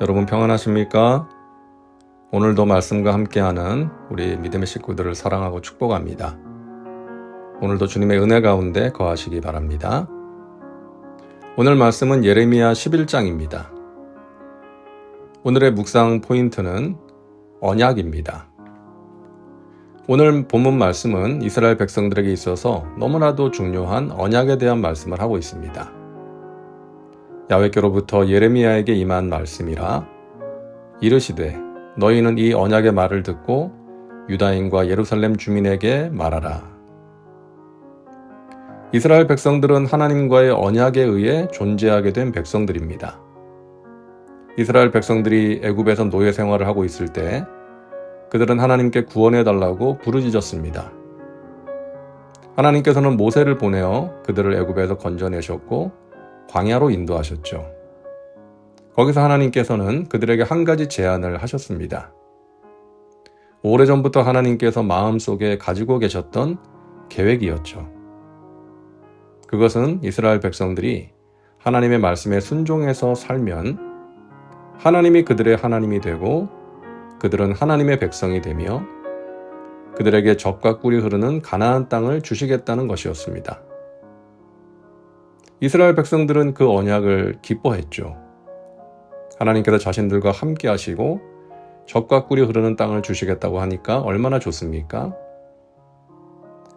여러분 평안하십니까? 오늘도 말씀과 함께하는 우리 믿음의 식구들을 사랑하고 축복합니다. 오늘도 주님의 은혜 가운데 거하시기 바랍니다. 오늘 말씀은 예레미야 11장입니다. 오늘의 묵상 포인트는 언약입니다. 오늘 본문 말씀은 이스라엘 백성들에게 있어서 너무나도 중요한 언약에 대한 말씀을 하고 있습니다. 야외께로부터 예레미야에게 임한 말씀이라 이르시되 너희는 이 언약의 말을 듣고 유다인과 예루살렘 주민에게 말하라. 이스라엘 백성들은 하나님과의 언약에 의해 존재하게 된 백성들입니다. 이스라엘 백성들이 애굽에서 노예 생활을 하고 있을 때 그들은 하나님께 구원해 달라고 부르짖었습니다. 하나님께서는 모세를 보내어 그들을 애굽에서 건져내셨고 광야로 인도하셨죠. 거기서 하나님께서는 그들에게 한 가지 제안을 하셨습니다. 오래전부터 하나님께서 마음속에 가지고 계셨던 계획이었죠. 그것은 이스라엘 백성들이 하나님의 말씀에 순종해서 살면 하나님이 그들의 하나님이 되고 그들은 하나님의 백성이 되며 그들에게 젖과 꿀이 흐르는 가나안 땅을 주시겠다는 것이었습니다. 이스라엘 백성들은 그 언약을 기뻐했죠. 하나님께서 자신들과 함께 하시고 젖과 꿀이 흐르는 땅을 주시겠다고 하니까 얼마나 좋습니까?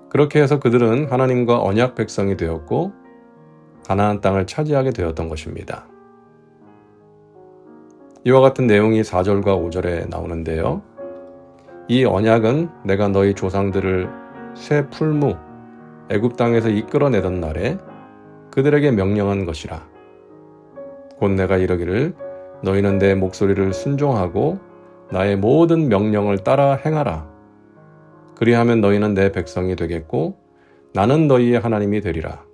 그렇게 해서 그들은 하나님과 언약 백성이 되었고 가나안 땅을 차지하게 되었던 것입니다. 이와 같은 내용이 4절과 5절에 나오는데요. 이 언약은 내가 너희 조상들을 새 풀무 애굽 땅에서 이끌어내던 날에 그들에게 명령한 것이라. 곧 내가 이러기를 너희는 내 목소리를 순종하고 나의 모든 명령을 따라 행하라. 그리하면 너희는 내 백성이 되겠고 나는 너희의 하나님이 되리라.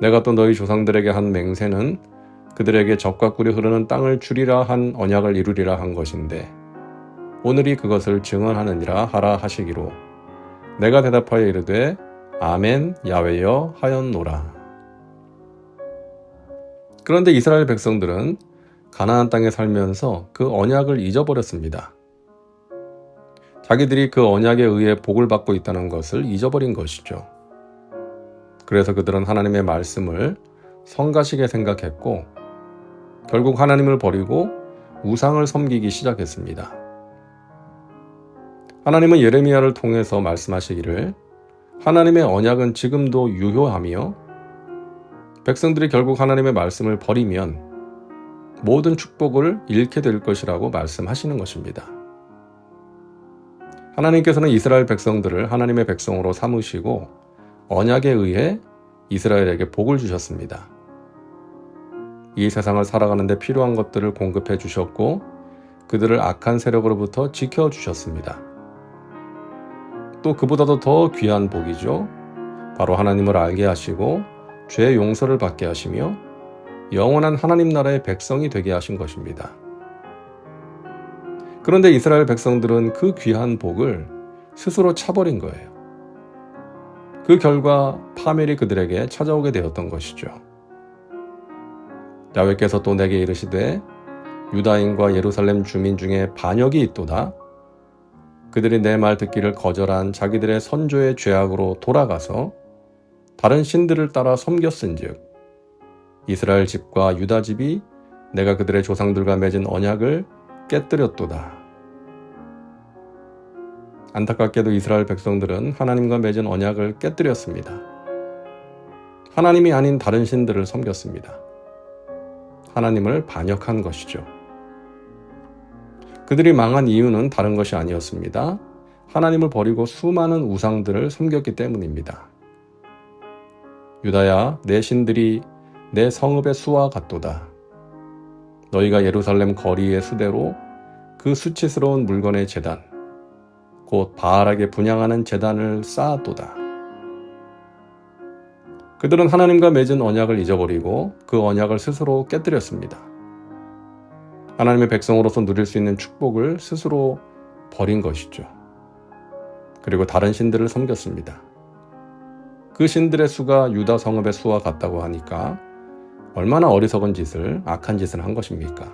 내가 또 너희 조상들에게 한 맹세는 그들에게 적과 꿀이 흐르는 땅을 주리라 한 언약을 이루리라 한 것인데 오늘이 그것을 증언하느니라 하라 하시기로 내가 대답하여 이르되 아멘 야외여 하였노라. 그런데 이스라엘 백성들은 가나안 땅에 살면서 그 언약을 잊어버렸습니다. 자기들이 그 언약에 의해 복을 받고 있다는 것을 잊어버린 것이죠. 그래서 그들은 하나님의 말씀을 성가시게 생각했고 결국 하나님을 버리고 우상을 섬기기 시작했습니다. 하나님은 예레미야를 통해서 말씀하시기를 하나님의 언약은 지금도 유효하며 백성들이 결국 하나님의 말씀을 버리면 모든 축복을 잃게 될 것이라고 말씀하시는 것입니다. 하나님께서는 이스라엘 백성들을 하나님의 백성으로 삼으시고 언약에 의해 이스라엘에게 복을 주셨습니다. 이 세상을 살아가는데 필요한 것들을 공급해 주셨고 그들을 악한 세력으로부터 지켜 주셨습니다. 또 그보다도 더 귀한 복이죠. 바로 하나님을 알게 하시고 죄 용서를 받게 하시며 영원한 하나님 나라의 백성이 되게 하신 것입니다. 그런데 이스라엘 백성들은 그 귀한 복을 스스로 차버린 거예요. 그 결과 파멸이 그들에게 찾아오게 되었던 것이죠. 야외께서 또 내게 이르시되 유다인과 예루살렘 주민 중에 반역이 있도다. 그들이 내 말 듣기를 거절한 자기들의 선조의 죄악으로 돌아가서 다른 신들을 따라 섬겼은즉 이스라엘 집과 유다 집이 내가 그들의 조상들과 맺은 언약을 깨뜨렸도다. 안타깝게도 이스라엘 백성들은 하나님과 맺은 언약을 깨뜨렸습니다. 하나님이 아닌 다른 신들을 섬겼습니다. 하나님을 반역한 것이죠. 그들이 망한 이유는 다른 것이 아니었습니다. 하나님을 버리고 수많은 우상들을 섬겼기 때문입니다. 유다야, 내 신들이 내 성읍의 수와 같도다. 너희가 예루살렘 거리의 수대로 그 수치스러운 물건의 재단, 곧 바알에게 분양하는 재단을 쌓았도다. 그들은 하나님과 맺은 언약을 잊어버리고 그 언약을 스스로 깨뜨렸습니다. 하나님의 백성으로서 누릴 수 있는 축복을 스스로 버린 것이죠. 그리고 다른 신들을 섬겼습니다. 그 신들의 수가 유다 성읍의 수와 같다고 하니까 얼마나 어리석은 짓을 악한 짓을 한 것입니까?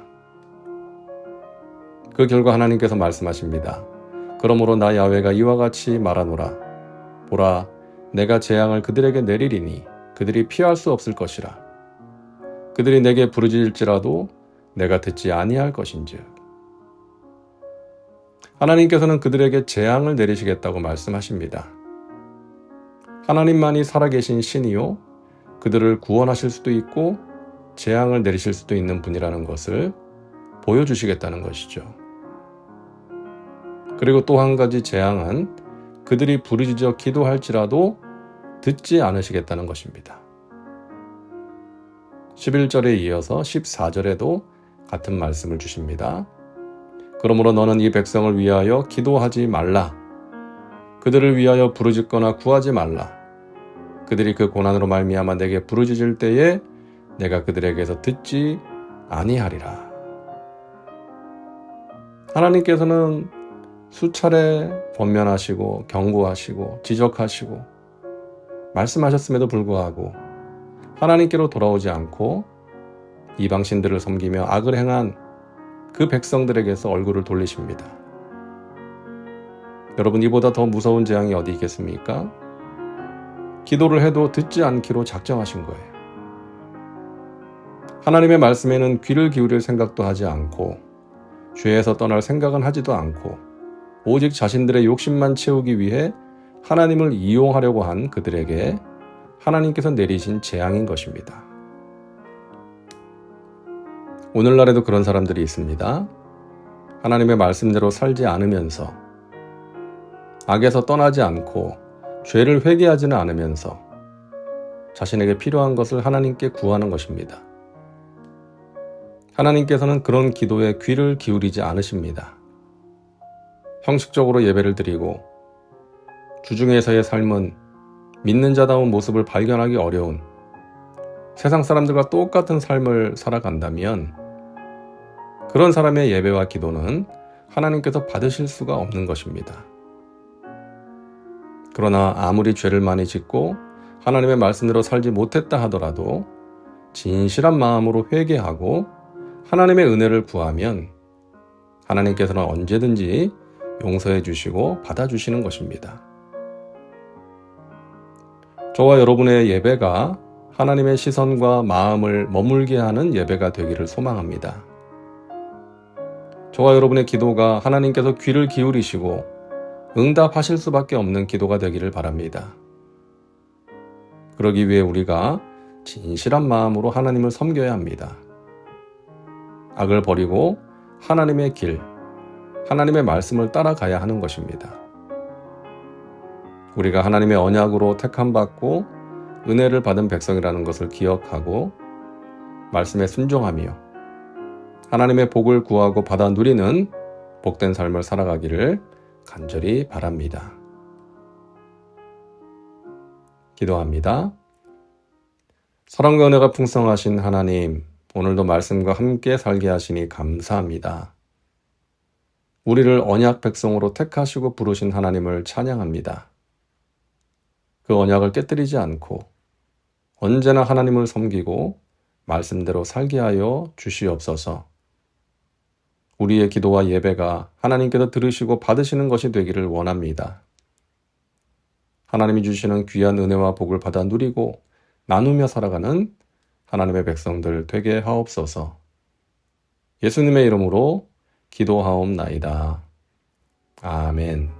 그 결과 하나님께서 말씀하십니다. 그러므로 나 야외가 이와 같이 말하노라. 보라, 내가 재앙을 그들에게 내리리니 그들이 피할 수 없을 것이라. 그들이 내게 부르짖을지라도 내가 듣지 아니할 것인즉. 하나님께서는 그들에게 재앙을 내리시겠다고 말씀하십니다. 하나님만이 살아계신 신이요. 그들을 구원하실 수도 있고 재앙을 내리실 수도 있는 분이라는 것을 보여주시겠다는 것이죠. 그리고 또 한 가지 재앙은 그들이 부르짖어 기도할지라도 듣지 않으시겠다는 것입니다. 11절에 이어서 14절에도 같은 말씀을 주십니다. 그러므로 너는 이 백성을 위하여 기도하지 말라. 그들을 위하여 부르짖거나 구하지 말라. 그들이 그 고난으로 말미암아 내게 부르짖을 때에 내가 그들에게서 듣지 아니하리라. 하나님께서는 수차례 권면하시고 경고하시고 지적하시고 말씀하셨음에도 불구하고 하나님께로 돌아오지 않고 이방신들을 섬기며 악을 행한 그 백성들에게서 얼굴을 돌리십니다. 여러분 이보다 더 무서운 재앙이 어디 있겠습니까? 기도를 해도 듣지 않기로 작정하신 거예요. 하나님의 말씀에는 귀를 기울일 생각도 하지 않고 죄에서 떠날 생각은 하지도 않고 오직 자신들의 욕심만 채우기 위해 하나님을 이용하려고 한 그들에게 하나님께서 내리신 재앙인 것입니다. 오늘날에도 그런 사람들이 있습니다. 하나님의 말씀대로 살지 않으면서 악에서 떠나지 않고 죄를 회개하지는 않으면서 자신에게 필요한 것을 하나님께 구하는 것입니다. 하나님께서는 그런 기도에 귀를 기울이지 않으십니다. 형식적으로 예배를 드리고 주중에서의 삶은 믿는 자다운 모습을 발견하기 어려운 세상 사람들과 똑같은 삶을 살아간다면 그런 사람의 예배와 기도는 하나님께서 받으실 수가 없는 것입니다. 그러나 아무리 죄를 많이 짓고 하나님의 말씀대로 살지 못했다 하더라도 진실한 마음으로 회개하고 하나님의 은혜를 구하면 하나님께서는 언제든지 용서해 주시고 받아주시는 것입니다. 저와 여러분의 예배가 하나님의 시선과 마음을 머물게 하는 예배가 되기를 소망합니다. 저와 여러분의 기도가 하나님께서 귀를 기울이시고 응답하실 수밖에 없는 기도가 되기를 바랍니다. 그러기 위해 우리가 진실한 마음으로 하나님을 섬겨야 합니다. 악을 버리고 하나님의 길, 하나님의 말씀을 따라가야 하는 것입니다. 우리가 하나님의 언약으로 택함 받고 은혜를 받은 백성이라는 것을 기억하고 말씀에 순종하며 하나님의 복을 구하고 받아 누리는 복된 삶을 살아가기를 간절히 바랍니다. 기도합니다. 사랑과 은혜가 풍성하신 하나님, 오늘도 말씀과 함께 살게 하시니 감사합니다. 우리를 언약 백성으로 택하시고 부르신 하나님을 찬양합니다. 그 언약을 깨뜨리지 않고 언제나 하나님을 섬기고 말씀대로 살게 하여 주시옵소서. 우리의 기도와 예배가 하나님께서 들으시고 받으시는 것이 되기를 원합니다. 하나님이 주시는 귀한 은혜와 복을 받아 누리고 나누며 살아가는 하나님의 백성들 되게 하옵소서. 예수님의 이름으로 기도하옵나이다. 아멘.